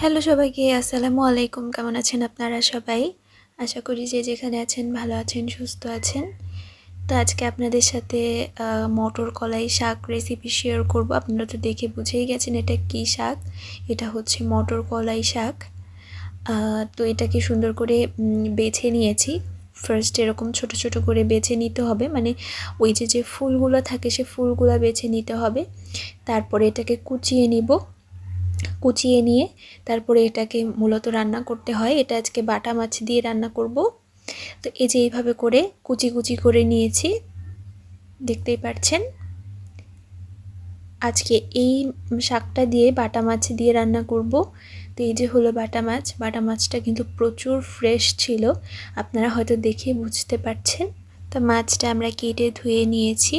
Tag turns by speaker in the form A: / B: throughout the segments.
A: Hello সবাইকে, আসসালামু আলাইকুম। কেমন আছেন আপনারা সবাই? আশা করি যে যেখানে আছেন ভালো আছেন, সুস্থ আছেন। তো আজকে আপনাদের সাথে মটর কলাই শাক রেসিপি শেয়ার করব। আপনারা তো দেখে বুঝেই গেছেন এটা কি শাক। এটা হচ্ছে মটর কলাই শাক। তো এটাকে সুন্দর করে বেছে নিয়েছি। ফার্স্ট এরকম ছোট ছোট করে বেছে নিতে হবে। মানে ওই যে যে ফুলগুলো থাকে, সে ফুলগুলো বেছে নিতে হবে। তারপরে এটাকে কুচিয়ে নিব। কুচিয়ে নিয়ে তারপরে এটাকে মূলত রান্না করতে হয়। এটা আজকে বাটা মাছ দিয়ে রান্না করব। তো এই যে এইভাবে করে কুচি কুচি করে নিয়েছি, দেখতেই পাচ্ছেন আজকে এই শাকটা দিয়ে বাটা মাছ দিয়ে রান্না করব। তো এই যে হলো বাটা মাছ, বাটা মাছটা কিন্তু প্রচুর ফ্রেশ ছিল। আপনারা হয়তো দেখে বুঝতে পারছেন। তো মাছটা আমরা কেটে ধুয়ে নিয়েছি।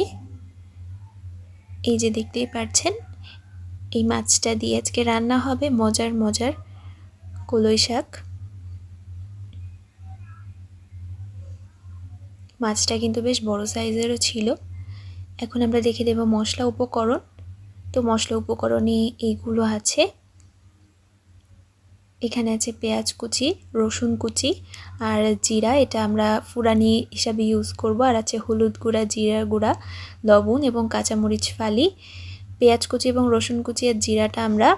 A: এই যে দেখতেই পাচ্ছেন এই মাছটা দিয়ে আজকে রান্না হবে মজার মজার কলই শাক। মাছটা কিন্তু বেশ বড় সাইজেরও ছিল। এখন আমরা দেখে দেব মশলা উপকরণ। তো মশলা উপকরণে এইগুলো আছে। এখানে আছে পেঁয়াজ কুচি, রসুন কুচি আর জিরা। এটা আমরা ফুরানি হিসাবে ইউজ করব। আর আছে হলুদ গুঁড়া জিরা গুঁড়া, লবণ এবং কাঁচামরিচ ফালি। পেঁয়াজ কুচি এবং রসুন কুচি আর জিরাটা আমরা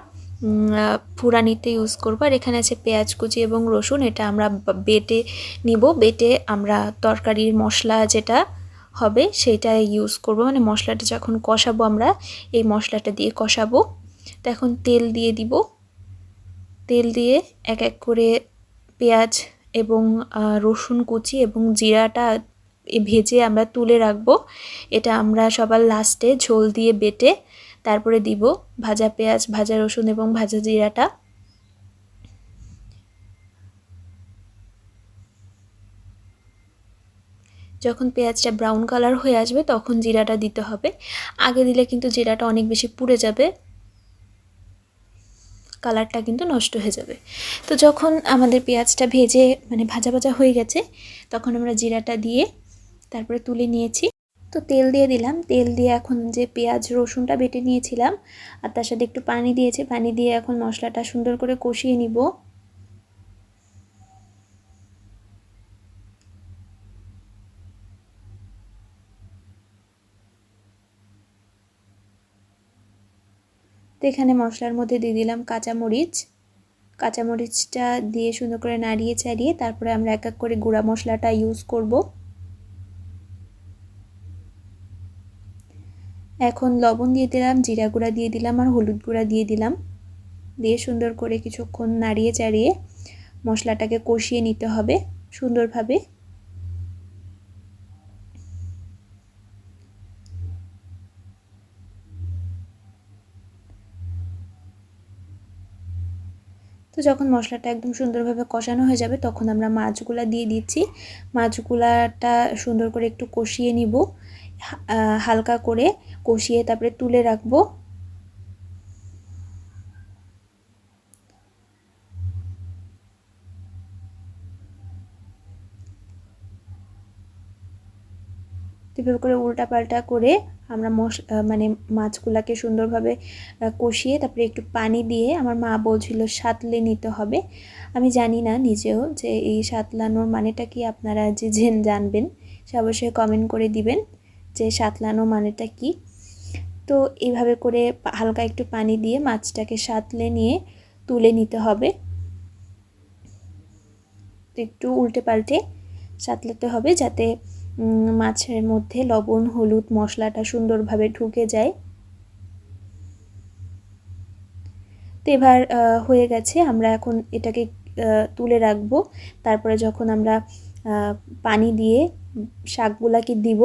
A: ফুরানিতে ইউজ করব। আর এখানে আছে পেঁয়াজ কুচি এবং রসুন, এটা আমরা বেটে নিব। বেটে আমরা তরকারির মশলা যেটা হবে সেটা ইউজ করব। মানে মশলাটা যখন কষাবো আমরা, এই মশলাটা দিয়ে কষাবো। তো এখন তেল দিয়ে দিব। তেল দিয়ে এক এক করে পেঁয়াজ এবং রসুন কুচি এবং জিরাটা ভেজে আমরা তুলে রাখব। এটা আমরা সবার লাস্টে ঝোল দিয়ে বেটে তারপরে দিব ভাজা পেঁয়াজ, ভাজা রসুন এবং ভাজা জিরাটা। যখন পেঁয়াজটা ব্রাউন কালার হয়ে আসবে তখন জিরাটা দিতে হবে। আগে দিলে কিন্তু জিরাটা অনেক বেশি পুড়ে যাবে। কালারটা কিন্তু নষ্ট হয়ে যাবে। তো যখন আমাদের পেঁয়াজটা ভেজে মানে ভাজা ভাজা হয়ে গেছে, তখন আমরা জিরাটা দিয়ে তারপরে তুলে নিয়েছি। তো তেল দিয়ে দিলাম। তেল দিয়ে এখন যে পেঁয়াজ, রসুনটা বেটে নিয়েছিলাম আর তার সাথে একটু পানি দিয়েছি। পানি দিয়ে এখন মশলাটা সুন্দর করে কষিয়ে নিব। তো এখানে মশলার মধ্যে দিয়ে দিলাম কাঁচামরিচ। কাঁচামরিচটা দিয়ে সুন্দর করে নাড়িয়ে চাড়িয়ে তারপরে আমরা এক এক করে গুঁড়া মশলাটা ইউজ করব। এখন লবণ দিয়ে দিলাম, জিরা গুঁড়া দিয়ে দিলাম আর হলুদ গুঁড়া দিয়ে দিলাম। দিয়ে সুন্দর করে কিছুক্ষণ নাড়িয়ে চাড়িয়ে মশলাটাকে কষিয়ে নিতে হবে সুন্দরভাবে। তো যখন মশলাটা একদম সুন্দরভাবে কষানো হয়ে যাবে, তখন আমরা মাছগুলা দিয়ে দিচ্ছি। মাছগুলাটা সুন্দর করে একটু কষিয়ে নিব হালকা করে। কষিয়ে তারপরে তুলে রাখব। এভাবে করে উল্টা পাল্টা করে আমরা মশ মানে মাছগুলাকে সুন্দরভাবে কষিয়ে তারপরে একটু পানি দিয়ে আমার মা বলছিল সাতলে নিতে হবে। আমি জানি না নিজেও যে এই সাতলানোর মানেটা কি আপনারা যে জেন জানবেন সে অবশ্যই কমেন্ট করে দিবেন যে সাতলানো মানেটা কি। তো এইভাবে করে হালকা একটু পানি দিয়ে মাছটাকে সাতলে নিয়ে তুলে নিতে হবে। একটু উল্টে পাল্টে সাতলাতে হবে যাতে মাছের মধ্যে লবণ, হলুদ মশলাটা সুন্দরভাবে ঢুকে যায়। তো এবার হয়ে গেছে। আমরা এখন এটাকে তুলে রাখব। তারপরে যখন আমরা পানি দিয়ে শাকগুলাকে দিব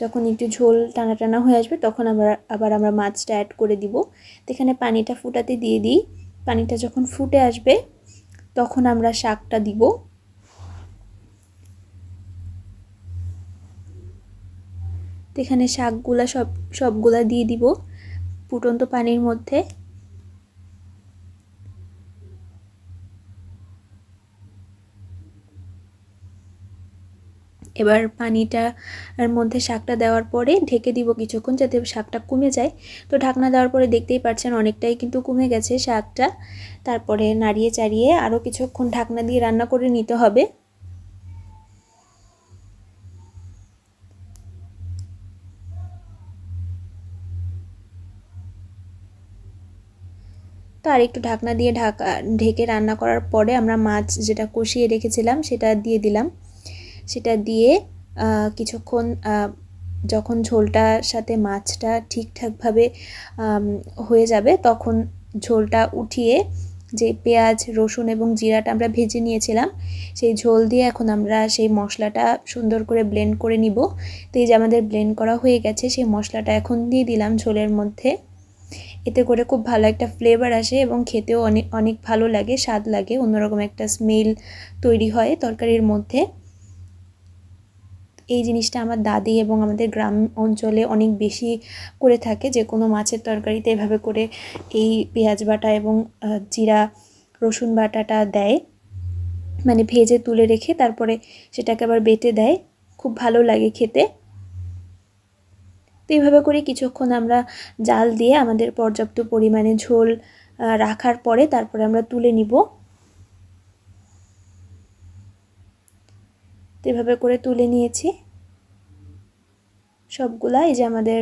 A: যখন একটু ঝোল টানা টানা হয়ে আসবে, তখন আমরা আবার আমরা মাছটা অ্যাড করে দিব। এখানে পানিটা ফুটাতে দিয়ে দিই। পানিটা যখন ফুটে আসবে, তখন আমরা শাকটা দিব। এখানে শাকগুলা সব, সবগুলা দিয়ে দিব। ফুটন্ত পানির মধ্যে। এবার পানিটা এর মধ্যে শাকটা দেওয়ার পরে ঢেকে দিব কিছুক্ষণ যাতে শাকটা কমে যায়। তো ঢাকনা দেওয়ার পরে দেখতেই পাচ্ছেন অনেকটাই কিন্তু কমে গেছে শাকটা। তারপরে নাড়িয়ে চাড়িয়ে আরও কিছুক্ষণ ঢাকনা দিয়ে রান্না করে নিতে হবে। তো আর একটু ঢাকনা দিয়ে ঢাকা, ঢেকে রান্না করার পরে আমরা মাছ যেটা কষিয়ে রেখেছিলাম সেটা দিয়ে দিলাম। সেটা দিয়ে কিছুক্ষণ যখন ঝোলটার সাথে মাছটা ঠিকঠাকভাবে হয়ে যাবে, তখন ঝোলটা উঠিয়ে যে পেঁয়াজ, রসুন এবং জিরাটা আমরা ভেজে নিয়েছিলাম, সেই ঝোল দিয়ে এখন আমরা সেই মশলাটা সুন্দর করে ব্লেন্ড করে নিব। তো এই যে আমাদের ব্লেন্ড করা হয়ে গেছে, সেই মশলাটা এখন দিয়ে দিলাম ঝোলের মধ্যে। এতে করে খুব ভালো একটা ফ্লেভার আসে এবং খেতেও অনেক অনেক ভালো লাগে, স্বাদ লাগে, অন্যরকম একটা স্মেল তৈরি হয় তরকারির মধ্যে। এই জিনিসটা আমার দাদি এবং আমাদের গ্রাম অঞ্চলে অনেক বেশি করে থাকে যে কোনো মাছের তরকারিতে এভাবে করে এই পেঁয়াজ বাটা এবং জিরা, রসুন বাটাটা দেয়। মানে ভেজে তুলে রেখে তারপরে সেটাকে আবার বেটে দেয়। খুব ভালো লাগে খেতে। তো এইভাবে করে কিছুক্ষণ আমরা জাল দিয়ে আমাদের পর্যাপ্ত পরিমাণে ঝোল রাখার পরে তারপরে আমরা তুলে নিব। তো এভাবে করে তুলে নিয়েছি সবগুলা এই যে আমাদের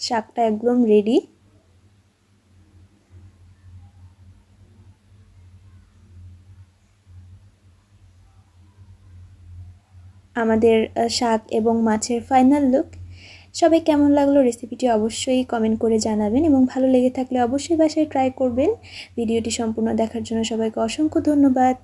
A: শাকটা একদম রেডি আমাদের শাক এবং মাছের ফাইনাল লুক সবাই কেমন লাগল রেসিপিটি অবশ্যই কমেন্ট করে জানাবেন এবং ভালো লেগে থাকলে অবশ্যই বাসায় ট্রাই করবেন। ভিডিওটি সম্পূর্ণ দেখার জন্য সবাইকে অসংখ্য ধন্যবাদ।